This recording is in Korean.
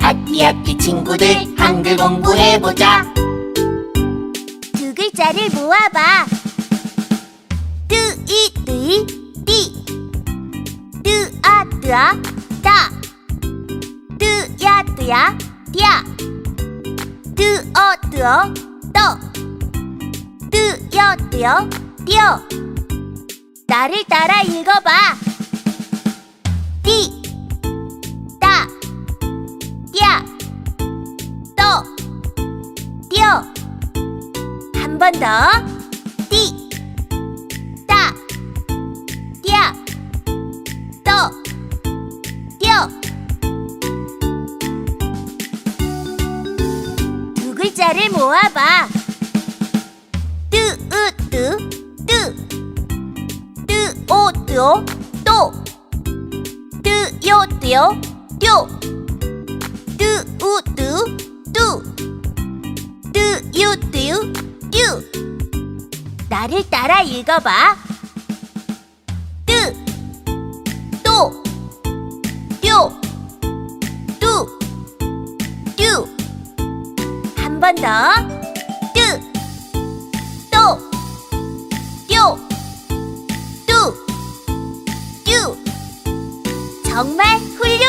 학기 학기 친구들 한글 공부해보자. 두 글자를 모아봐. 뜨이 띠. 뜨아 따 뜨야 띠야. 뜨어 떠. 뜨여 띄어 나를 따라 읽어봐. 띠 따 띠야 떠 띄어 한 번 더. 띠, 따, 띠야, 떠, 띄어. 두 글자를 모아봐. 오, 뜨오, 또. 뀨. 뜨, 우, 뜨, 뚜. 뜨유 뀨. 나를 따라 읽어봐. 뜨, 또, 뀨, 뚜, 뀨. 한번 더 정말 훌륭.